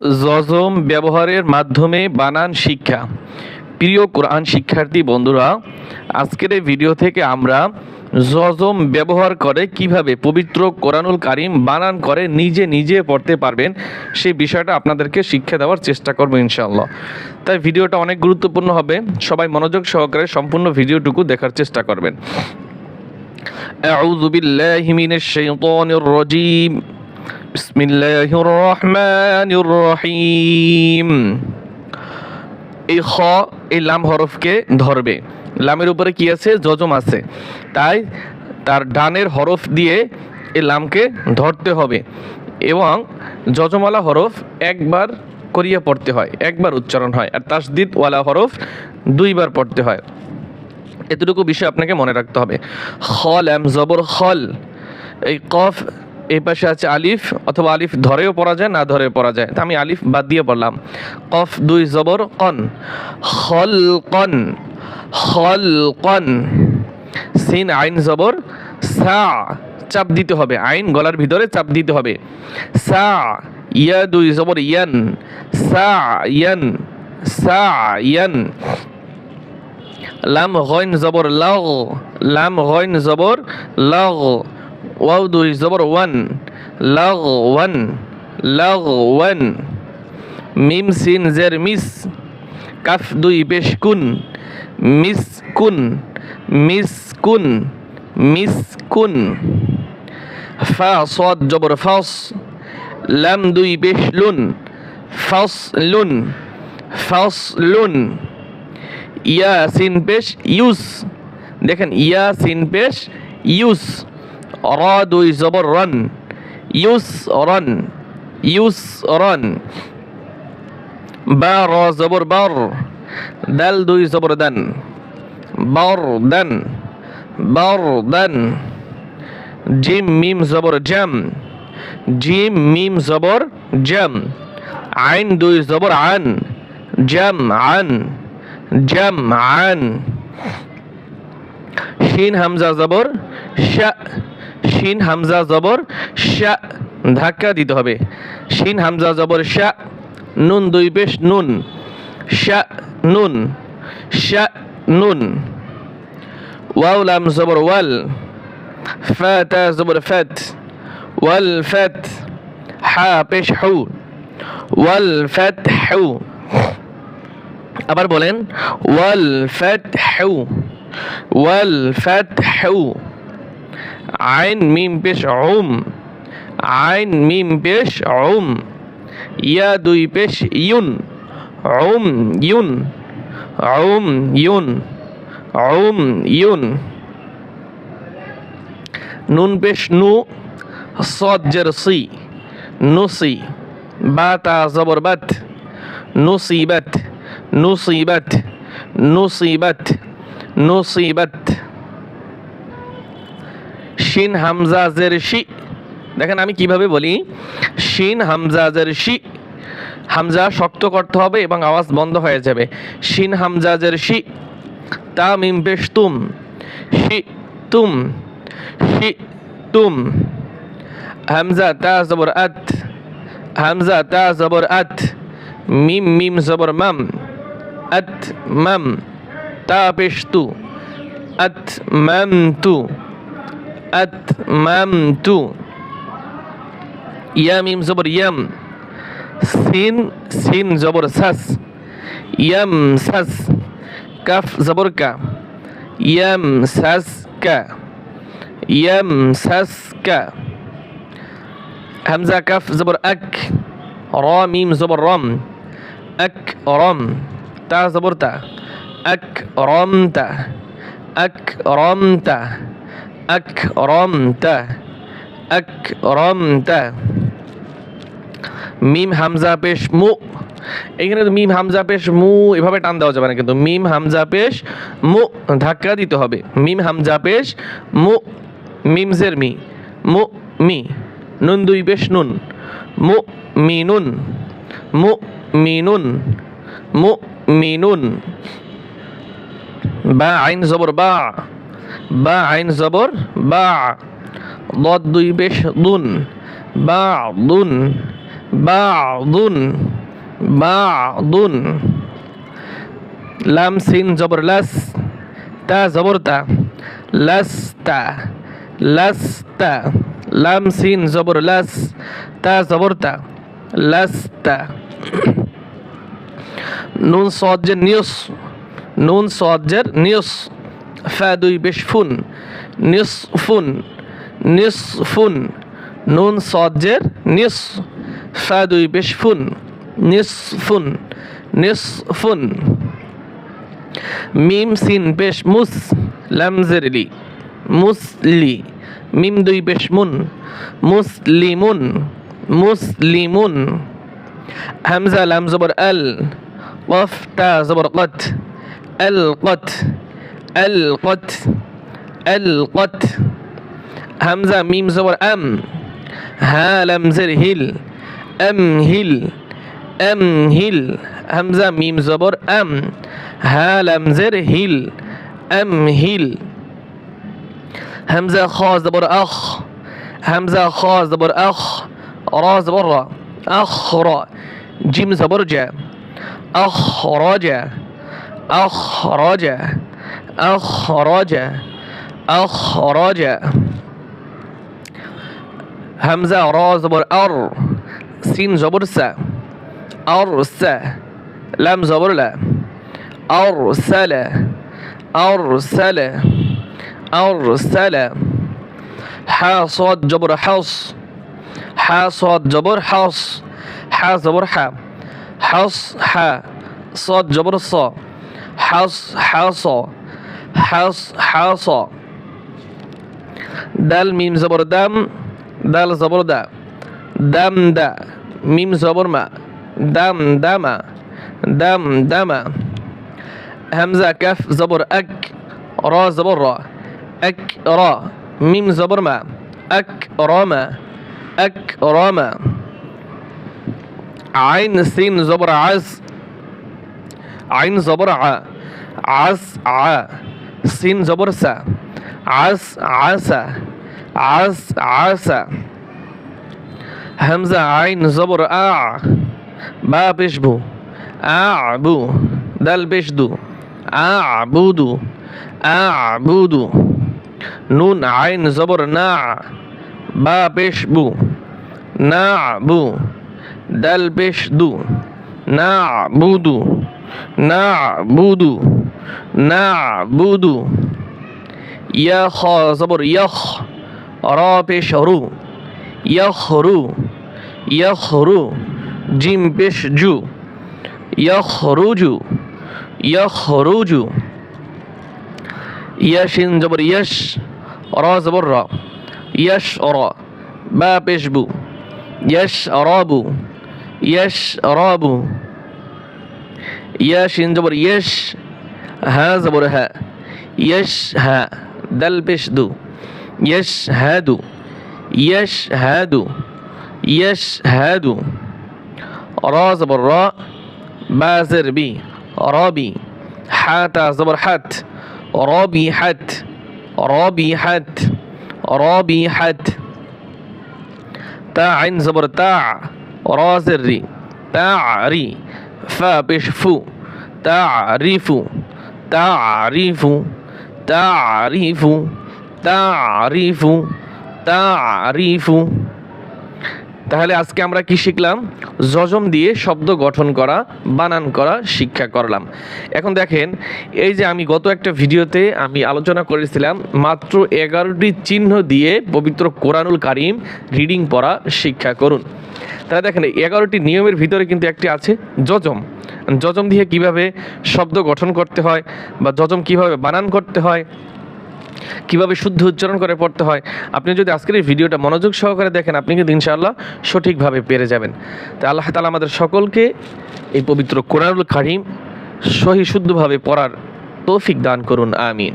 জজম ব্যবহারের মাধ্যমে বানান শিক্ষা। প্রিয় কোরআন শিক্ষার্থী বন্ধুরা, আজকের এই ভিডিও থেকে আমরা জজম ব্যবহার করে কীভাবে পবিত্র কোরআনুল কারিম বানান করে নিজে নিজে পড়তে পারবেন, সেই বিষয়টা আপনাদেরকে শিক্ষা দেওয়ার চেষ্টা করব ইনশাল্লাহ তাই ভিডিওটা অনেক গুরুত্বপূর্ণ হবে, সবাই মনোযোগ সহকারে সম্পূর্ণ ভিডিওটুকু দেখার চেষ্টা করবেন। আউযু বিল্লাহি মিনাশ শাইতানির রাজীম। بسم الله الرحمن الرحيم এই খ এই লাম হরফকে ধরবে লামের উপরে কি আছে যজম আছে তাই তার ডানের হরফ দিয়ে এই লামকে ধরতে হবে এবং যজমালা হরফ একবার করিয়ে পড়তে হয় একবার উচ্চারণ হয় আর তাসদিদ ওয়ালা হরফ দুইবার পড়তে হয় এতটুকু বিষয় আপনাকে মনে রাখতে হবে খল এম জবর খল এই কফ এই পাশে আছে আলিফ, অথবা আলিফ ধরেও পড়া যায়, না ধরেও পড়া যায়। তা আমি আলিফ বাদ দিয়ে পড়লাম। কফ দুই জবর, কন। খল কন। খল কন। সিন, আইন জবর। সা, চাপ দিতে হবে। আইন গলার ভিতরে চাপ দিতে হবে। সা, ইয়া দুই জবর, ইয়ান। সা ইয়ান। সা, ইয়ান। লাম, গইন জবর, লাগ। লাম, গইন জবর, লাগ। ওয়াও দুই জবর, ওয়ান। লাগ ওয়ান। লাগ, ওয়ান। মিম, সিন, জের কাফ, দুই, পেশ, কুন। মিস কুন। মিস কুন। মিস, কুন। ফা, সদ, জবর, ফাস। লাম, দুই, পেশ, লুন। ফাস লুন। ফাস, লুন। ইয়া, সিন, পেশ, ইউস। দেখেন, ইয়া, সিন, পেশ, ইউস। দুই জবর রন ইউস রন ইউস রন বা র জবর বর, দাল দুই জবর দান। বর দান বর দান। জিম, মিম জবর জাম। জিম, মিম জবর জাম। আইন দুই জবর আন। জাম আন। জাম আন। শিন, হামজা জবর শিন হামজা জবর, শা, ধাক্কা দিতে হবে। শিন হামজা জবর, শা, নুন দুই পেশ নুন। শা নুন। শা, নুন। ওয়াও লাম জবর, ওয়াল। ফাতা জবর ফাত ওয়াল ফাত হা, পেশ, হু। ওয়াল ফাত হু। আবার বলেন, ওয়াল ফাতহু ওয়াল ফাতহু আইন মিম পেশ অম আইন মিম পেশ অম ইয়া দুই পেশ ইউন। অম ইউন। অম ইউন। অম ইউন। নুন পেশ নু। সজ্জের সি। নুসি। বা তা জবর বাত। নুসিবাত নুসিবাত নুসিবাত নুসিবাত শিন হামজা জের শি, দেখেন আমি কীভাবে বলি, শিন হামজা জের শি, হামজা শক্ত করতে হবে এবং আওয়াজ বন্ধ হয়ে যাবে। শিন হামজা জের শি তা মিম পেশ তুম শি তুম শি তুম, হামজা তা জবর আত, হামজা তা জবর আত, মিম মিম জবর মাম, আত মাম, তা পেশ তু আত মাম তু। আত মাম তু ইয়া মিম জবর ইয়াম সিন সিন জবর সাস ইয়াম সাস কাফ জবর কা ইয়াম সাস কা ইয়াম সাস কা হামজা কাফ জবর আক র মিম জবর রম আক রম তা জবর তা আক রম রম তা মিম হামজা পেশ মু এখানে তো মিম হামজা পেশ মু এভাবে টান দেওয়া যাবে না কিন্তু মিম হামজা পেশ মু ধাক্কা দিতে হবে মিম হামজা পেশ মু মিমজের মি মু মি নুন দুই পেশ নুন মু মি নুন মু মি নুন মু মি নুন বা আইন জবর বা বা আইন জবর, বা বদ দুই বেশ দুন, বা দুন বা দুন বা দুন। লাম সিন জবর লাস, তা জবর তা, লাস তা লাস তা। লাম সিন জবর লাস, তা জবর তা, লাস তা। নুন সজ্জের নিয়স, নুন সজ্জের নিয়স। ফা দুই বেশ ফুন নিস ফুন নিস ফুন নুন সজ্জের নিস ফা দুই বেশ ফুন নিস ফুন নিস ফুন মিম সিন পেশ মুস, লামজের লি মুসলি মিম দুই পেশ মুন মুসলিমুন মুসলিমুন হামজা লাম জবর আল কফ তা জবর কত, আল কত। ألقت ألقت. همزة ميم زبر أم. ها لم زر هل. أمهل أمهل همزة ميم زبر أم. ها لم زر هل. أمهل همزة خاص زبر أخ. همزة خاص زبر أخ. را زبر أخرى. جيم زبر جا. أخرج أخرج أخرج. أخرج. همزة را زبر أر. سين زبر سا أرسى لم زبر لا أرسل أرسل أرسل حا صاد جبر حص. حا صاد جبر حص. حا زبر حا حص حا صاد جبر صا حص حصى حص حصى. دال ميم زبر دم دال زبر دا دم دا ميم زبر ما. دم دم. دم دم. همزة كف زبر أك را زبر را. أك را. ميم زبر ما. أكرم أكرم عين سين زبر عز. عين زبر ع. عز ع. সিন জবরসা আস, আসা আস, আসা। হামজা আইন জবর আ বা পেশভু আবু দাল পেশদু আবুদু আবুদু নুন আইন জবর না, বা পেশবু, না বু, দাল পেশদু, না বুদু। না বুদু না বুদু ইয়া খ জবর ইয়খ র পেশ রু ইয়খ রু ইয়খ রু জিম পেশ জু। ইয়খ রুজু ইয়খ রুজু ইয়াশিন জবর ইয়াশ র জবর র। ইয়াশ র বা পেশবু ইয়াশ রবু ইয়াশ রবু ياشين جبر يش ها زبر ها يش ها دل بش دو يش هادو يش هادو يش هادو را زبر را بازر بي. رابي حاتا زبر حت رابي حت رابي حت رابي حت تاع زبر تاع رازر ري تاع ري. ফাবিশফু তারিফু তারিফু তারিফু তারিফু তারিফু তাহলে আজকে আমরা কি শিখলাম? জজম দিয়ে শব্দ গঠন করা, বানান করা, শিক্ষা করলাম। এখন দেখেন, এই যে আমি গত একটা ভিডিওতে আমি আলোচনা করেছিলাম, মাত্র এগারোটি চিহ্ন দিয়ে পবিত্র কোরআনুল কারিম রিডিং পড়া, শিক্ষা করুন। তাহলে দেখেন এগারোটি নিয়মের ভিতরে কিন্তু একটি আছে জজম জজম দিয়ে কীভাবে শব্দ গঠন করতে হয় বা জজম কীভাবে বানান করতে হয়, কীভাবে শুদ্ধ উচ্চারণ করে পড়তে হয়, আপনি যদি আজকের এই ভিডিওটা মনোযোগ সহকারে দেখেন, আপনি কিন্তু ইনশাআল্লাহ সঠিকভাবে পেরে যাবেন। তো আল্লাহ তালা আমাদের সকলকে এই পবিত্র কোরআনুল কারিম সহি শুদ্ধভাবে পড়ার তৌফিক দান করুন, আমিন।